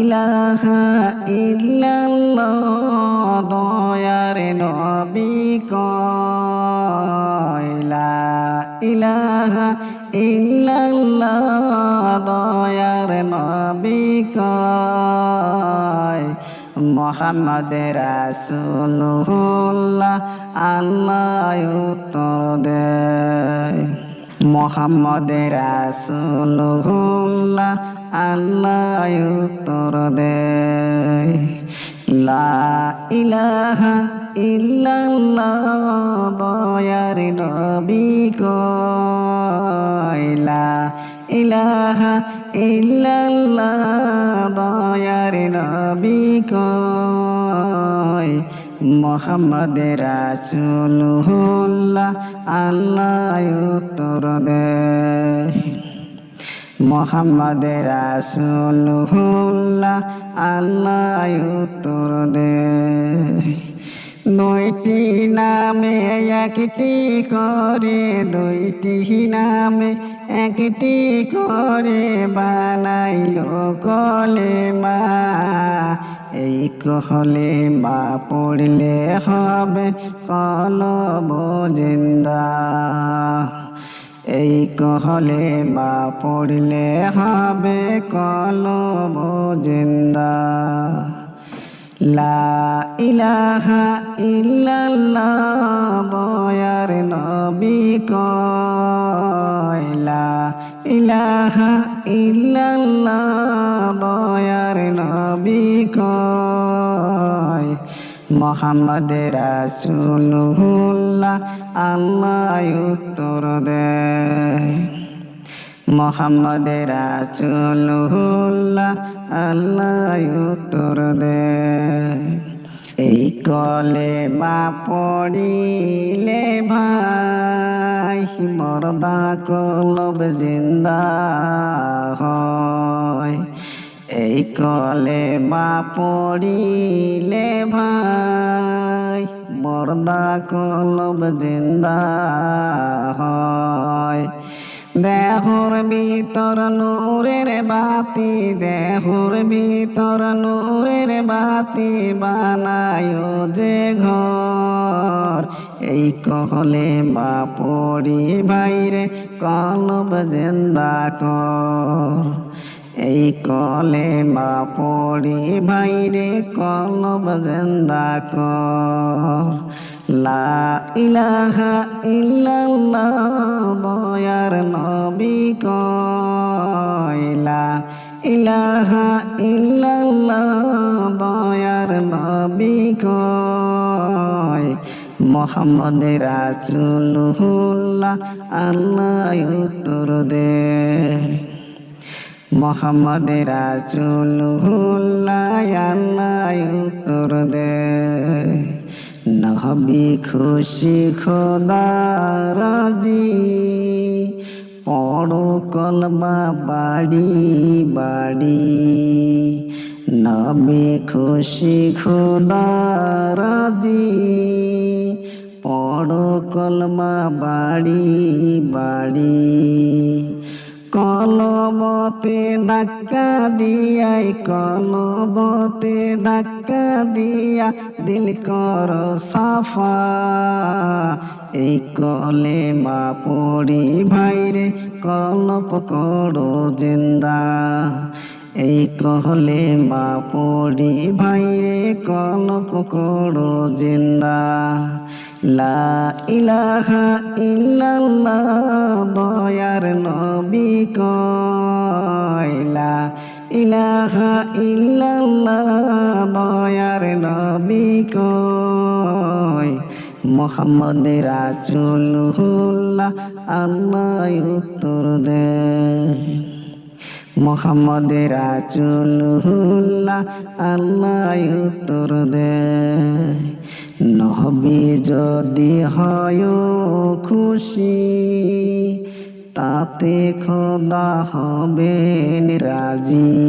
ইলাহা ইল্লাল্লাহ, দয়ার নবী কয় লা ইলাহা ইল্লাল্লাহ, দয়ার নবী কয় মোহাম্মদ রাসূলুল্লাহ, আল্লাহ উত্তর দেয়। মোহাম্মদ রাসূলুল্লাহ আল্লাহ উত্তর দেয়। লা ইলাহা ইল্লাল্লাহ, দয়ার নবী কয়। ইলাহা ইল্লাল্লাহ, দয়ার নবী কয়। মোহাম্মদ রাসূলুল্লাহ আল্লাহ উত্তর দেয় মোহাম্মদ রাসূলুল্লাহ আল্লাহ উত্তর দেয় দুইটি নামে একটি করে, দুইটি নামে একটি করে বানাইল কলে মা এই কহলে মা পড়লে হবে কলব জিন্দা এই কহলে মা পড়লে হবে কলব জিন্দা লা ইলাহা ইল্লাল্লাহ দয়ার নবী কয় ইলাহা ইল্লাল্লাহ দয়ার নবী কয়, মোহাম্মদ রাসূলুল্লাহ আল্লাহ উত্তর দেয় মোহাম্মদ রাসূলুল্লাহ আল্লাহ উত্তর দেয় এই কলে মা পড়িলে ভাই, মরদা কলব জিন্দা হয়। এই কলে মা পড়িলে ভাই মরদা কলব জিন্দা হয়। দেহর ভিতর নূরের বাতি, দেহর ভিতর নূরের বাতি বানায় যে ঘর। এই কহলে মা পড়ি ভাইরে কলব জিন্দা কর। এই কলে মা পড়ি, ভাইরে কলব জিন্দা কর। লা ইলাহা ইল্লাল্লাহ, দয়ার নবী কয়। লা ইলাহা ইল্লাল্লাহ, দয়ার নবী কয়। মোহাম্মদ রাসূলুল্লাহ আল্লাহ উত্তর দেয় মোহাম্মদ আল্লাহ উত্তর দেয় নবী খুশি খোদা রাজি। পড়ো কলমা বাড়ি বাড়ি। নবী খুশি খোদা রাজি। পড়ো কলমা বাড়ি বাড়ি। কলবতে ধাক্কা দিয়াই কলবতে ধাক্কা দিয়া দিল কর সাফা। এই কলে মা পড়ি ভাইরে, কলপ করো জিন্দা। এই কহলে মা পড়ি ভাইরে, কলপ করো জিন্দা। লা ইলাহা ইল্লাল্লাহ, দয়ার নবী কয়। লা ইলাহা ইল্লাল্লাহ, দয়ার নবী কয়। মোহাম্মদ রাসূলুল্লাহ আল্লাহ উত্তর দেয় মোহাম্মদ রাসূলুল্লাহ আল্লাহ উত্তর দেয়। নহবি যদি হয় খুশি, তাতে খোদা হবেন রাজি।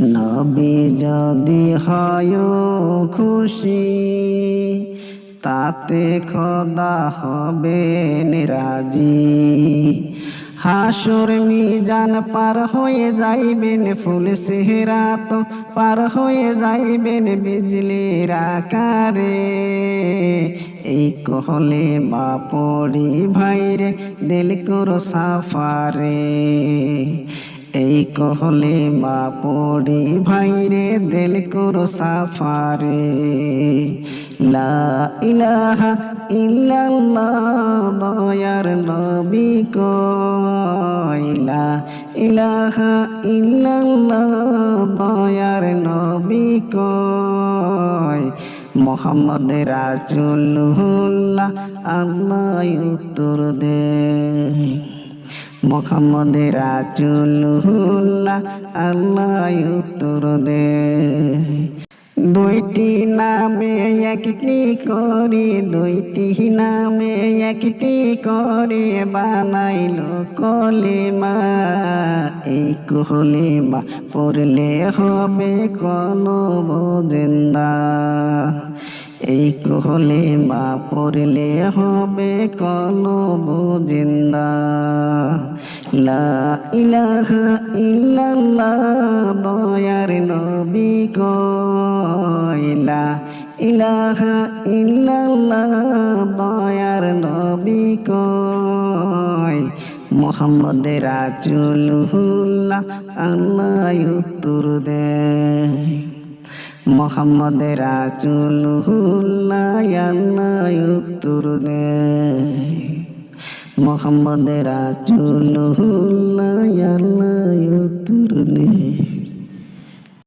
নবী যদি হয় খুশি, তাতে খোদা হবেন রাজি। হাসুর মিজান পার হয়ে যাইবেন ফুল সেহরা তো পার হয়ে যাইবেন বিজলির আকারে। এই কহলে মা পড়ি ভাইরে, দিল করো সাফারে। এই কহলে মা পড়ি ভাইরে, দিল করো সাফারে। লা ইলাহা ইল্লাল্লাহ, দয়ার নবী কইলা ইলাহা ইল্লাল্লাহ, দয়ার নবী কয়। মোহাম্মদ রাজুল্লাহ আল্লাহ উত্তর দে। মোহাম্মদ রাজুল্লাহ আল্লাহ উত্তর দে। দুইটি নামে একটি করে, দুইটি নামে একটি করে বানাইল কলিমা। এই কলিমা পড়লে হবে কলব জিন্দা এই কলিমা পড়লে হবে কলব জিন্দা ইলাহা ইল্লাল্লাহ, দয়ার নবী কইলা ইলাহা ইল্লাল্লাহ, দয়ার নবী কয় আল্লাহ উত্তর দেয় মোহাম্মদ আল্লাহ মোহাম্মদ আল্লাহ উত্তর দেয়